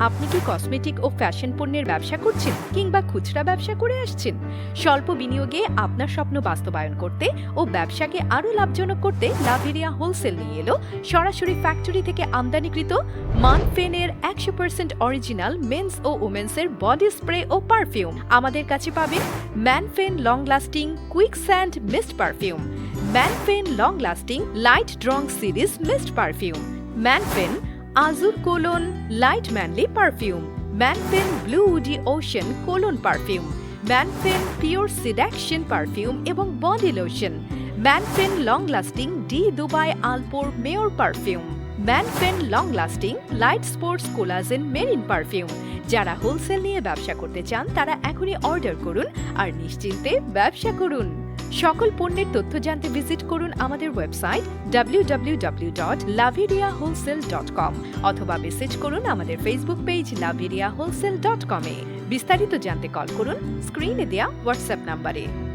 আপনি কি কসমেটিক ও ফ্যাশন পণ্যের ব্যবসা করছেন কিংবা খুচরা ব্যবসা করে আসছেন? স্বল্প বিনিয়োগে আপনার স্বপ্ন বাস্তবায়ন করতে ও ব্যবসাকে আরও লাভজনক করতে লাভেরিয়া হোলসেল নিয়ে এলো সরাসরি ফ্যাক্টরি থেকে আমদানিকৃত মানফেনের একশো পার্সেন্ট অরিজিনাল মেন্স ও উমেন্সের বডি স্প্রে ও পারফিউম আমাদের কাছে পাবেন Manfen long lasting quick sand mist perfume Manfen long lasting light ড্রং series mist perfume Manfen azure cologne light manly perfume, Manfen blue woody ocean cologne perfume, Manfen pure seduction perfume এবং body lotion, Manfen long lasting D Dubai আলপোর mayor perfume, Manfen long lasting light sports collagen marine perfume. যারা wholesale নিয়ে ব্যবসা করতে চান, তারা এখনই order করুন আর নিশ্চিন্তে ব্যবসা করুন। সকল পণ্যের তথ্য জানতে ভিজিট করুন আমাদের ওয়েবসাইট www.laveriahwholesale.com অথবা মেসেজ করুন আমাদের Facebook page Laveria wholesale dot কমে বিস্তারিত জানতে কল করুন স্ক্রিনে দেওয়া হোয়াটসঅ্যাপ নাম্বারে